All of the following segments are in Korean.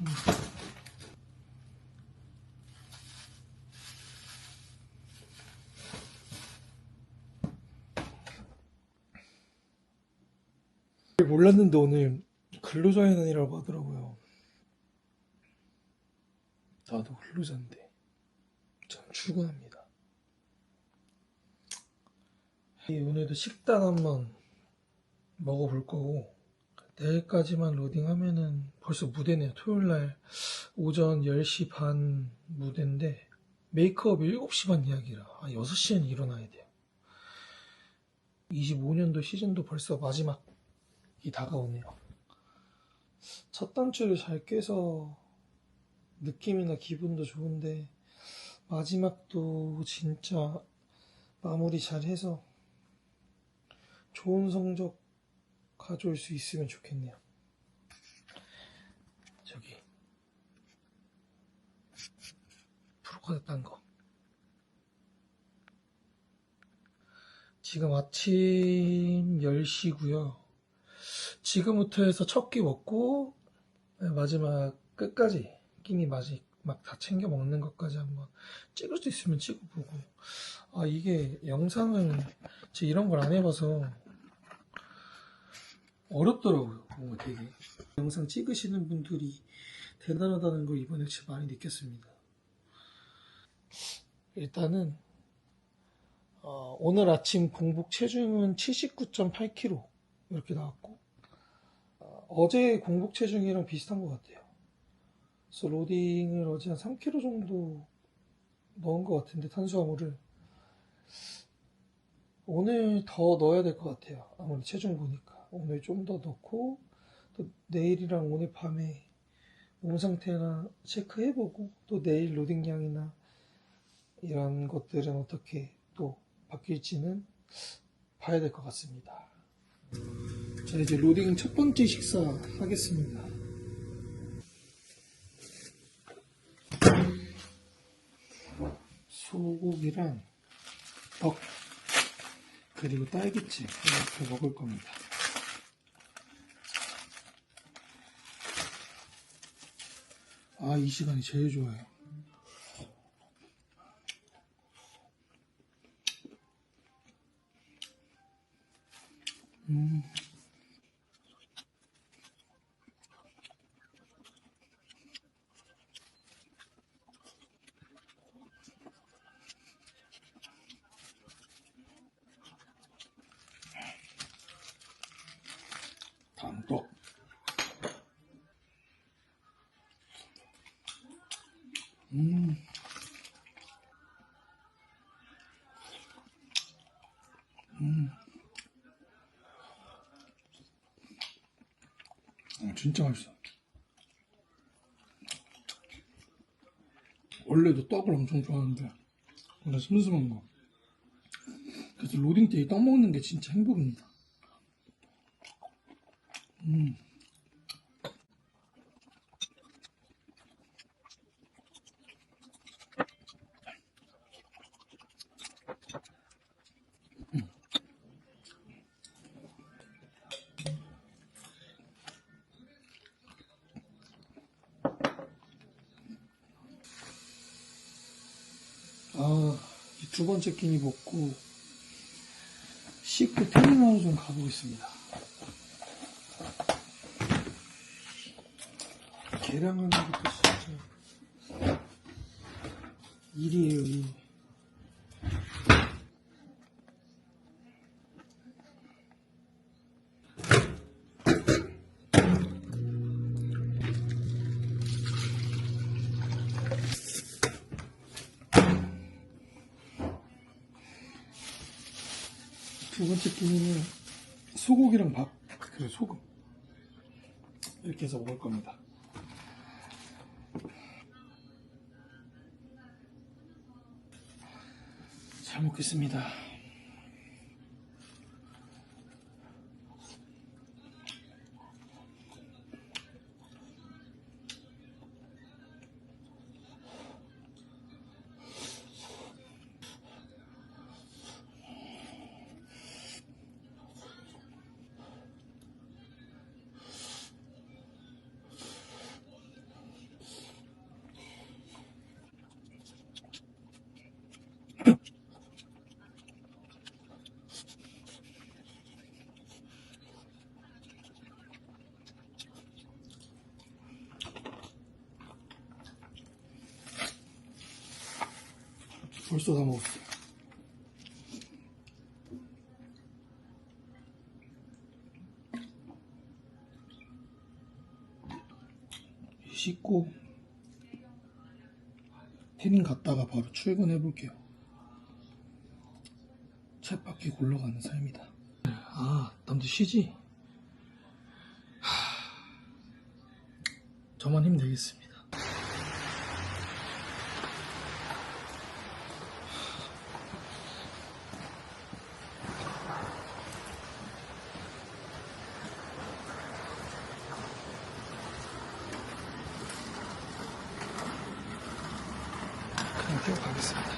음. 몰랐는데 오늘 근로자의 난이라고 하더라고요. 나도 근로자인데 전 출근합니다. 오늘도 식단 한번 먹어볼 거고 내일까지만 로딩하면은 벌써 무대네요. 토요일 날 오전 10시 반 무대인데 메이크업 7시 반 이야기라 아, 6시에는 일어나야 돼요. 25년도 시즌도 벌써 마지막이 다가오네요. 첫 단추를 잘 깨서 느낌이나 기분도 좋은데 마지막도 진짜 마무리 잘 해서 좋은 성적 가져올 수 있으면 좋겠네요. 저기 프로카드 딴 거. 지금 아침 10시고요. 지금부터 해서 첫 끼 먹고 네, 마지막 끝까지 끼니 마지 막다 챙겨 먹는 것까지 한번 찍을 수 있으면 찍어보고 아 이게 영상을 제 이런 걸 안 해봐서 어렵더라고요. 되게. 영상 찍으시는 분들이 대단하다는 걸 이번에 진짜 많이 느꼈습니다. 일단은 어, 오늘 아침 공복 체중은 79.8kg 이렇게 나왔고 어, 어제 공복 체중이랑 비슷한 것 같아요. 그래서 로딩을 어제 한 3kg 정도 넣은 것 같은데 탄수화물을. 오늘 더 넣어야 될 것 같아요. 아무리 체중 보니까 오늘 좀 더 넣고 또 내일이랑 오늘 밤에 몸 상태나 체크해보고 또 내일 로딩량이나 이런 것들은 어떻게 또 바뀔지는 봐야 될 것 같습니다. 자, 이제 로딩 첫 번째 식사 하겠습니다. 소고기랑 떡, 그리고 딸기찜 이렇게 먹을 겁니다. 아, 이 시간이 제일 좋아요. 음. 다음 떡. 음. 음. 어, 진짜 맛있어. 원래도 떡을 엄청 좋아하는데, 원래 슴슴한 거. 그래서 로딩 때이떡 먹는 게 진짜 행복입니다. 음. 아, 이두 번째 끼니 먹고 씻고 테미널 좀 가보겠습니다. 계량하는 것도 진짜 일이에요, 일. 두 번째 끼니는 소고기랑 밥, 그리고 소금. 이렇게 해서 먹을 겁니다. 잘 먹겠습니다. 벌써 다 먹었어요. 씻고 태닝 갔다가 바로 출근해 볼게요. 쳇바퀴 굴러가는 삶이다. 아, 남들 쉬지? 하... 저만 힘내겠습니다. 그냥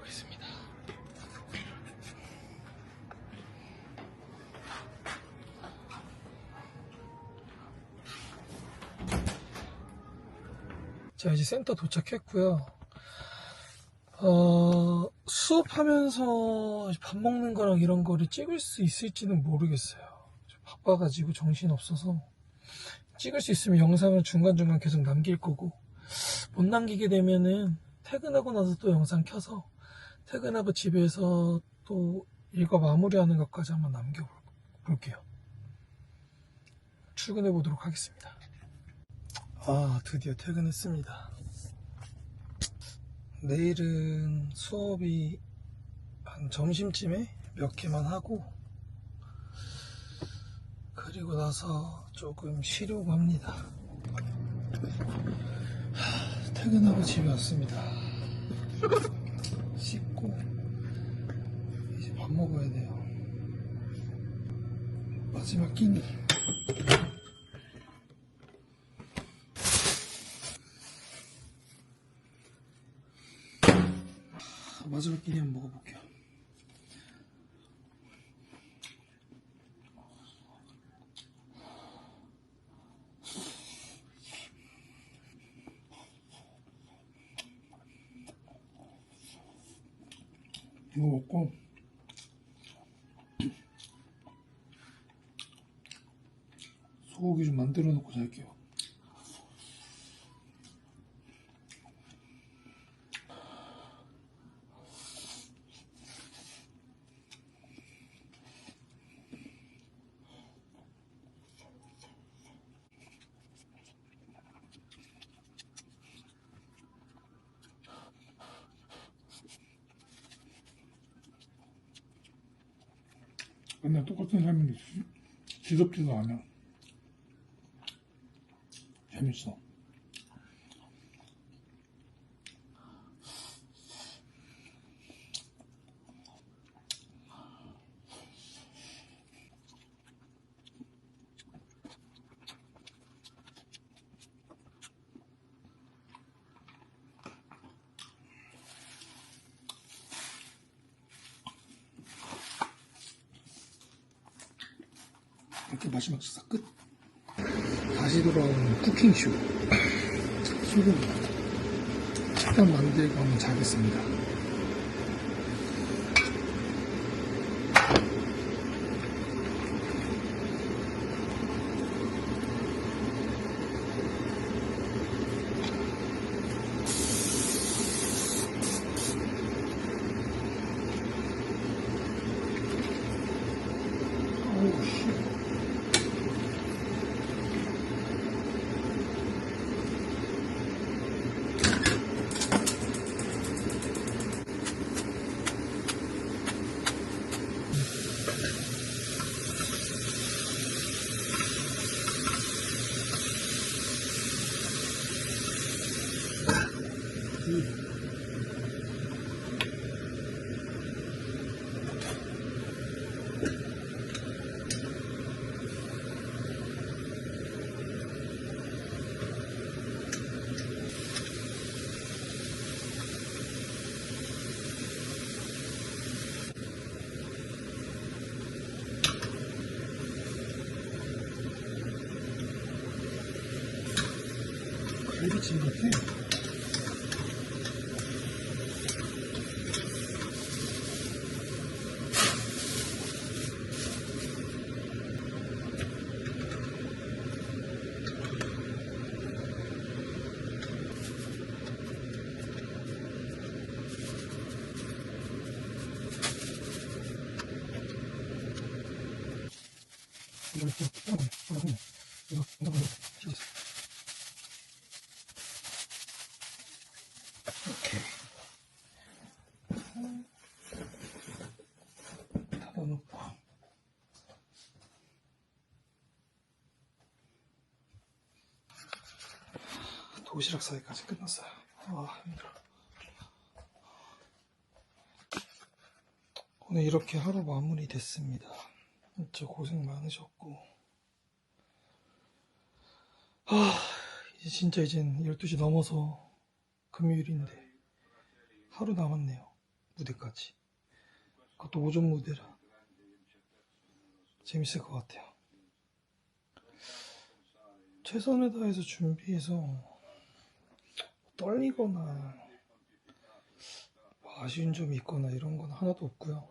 보겠습니다. 자, 이제 센터 도착했고요. 어, 수업하면서 밥 먹는 거랑 이런 거를 찍을 수 있을지는 모르겠어요. 좀 바빠가지고 정신 없어서 찍을 수 있으면 영상을 중간중간 계속 남길 거고 못 남기게 되면은 퇴근하고 나서 또 영상 켜서 퇴근하고 집에서 또 일과 마무리하는 것까지 한번 남겨볼게요. 출근해 보도록 하겠습니다. 아, 드디어 퇴근했습니다. 내일은 수업이 한 점심쯤에 몇 개만 하고 그리고 나서 조금 쉬려고 합니다. 하, 퇴근하고 집에 왔습니다. 씻고 이제 밥 먹어야 돼요. 마지막 끼니. 마지막 끼니 한번 먹어볼게요. 이거 먹고 소 고기 좀 만들어 놓고 잘게요. 맨날 똑같은 삶인데 지- 지겹지도 않아. 재밌어. 이렇게 마지막 식사 끝. 다시 돌아오는 쿠킹쇼. 수고. 식단 만들고 한번 자겠습니다. 오우, 씨. 같이 이렇게 이렇게 뜯어내, 뜯어내. 이거 뜯어내. 찢어서. 이렇게 닫아놓고 도시락 싸기까지 끝났어요. 아 힘들어. 오늘 이렇게 하루 마무리 됐습니다. 진짜 고생 많으셨고 아 이제 진짜 이젠 12시 넘어서 금요일인데 하루 남았네요 무대까지 그것도 오전 무대라 재밌을 것 같아요 최선을 다해서 준비해서 떨리거나 뭐 아쉬운 점이 있거나 이런 건 하나도 없고요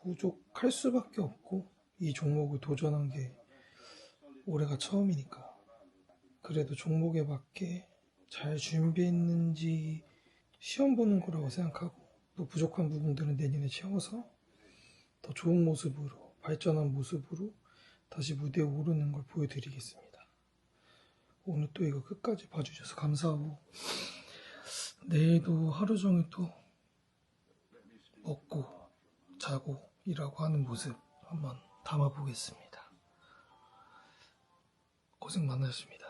부족할 수밖에 없고 이 종목을 도전한 게 올해가 처음이니까 그래도 종목에 맞게 잘 준비했는지 시험 보는 거라고 생각하고 또 부족한 부분들은 내년에 채워서 더 좋은 모습으로 발전한 모습으로 다시 무대에 오르는 걸 보여드리겠습니다. 오늘 또 이거 끝까지 봐주셔서 감사하고 내일도 하루 종일 또 먹고 자고 일하고 하는 모습 한번 담아보겠습니다. 고생 많으셨습니다.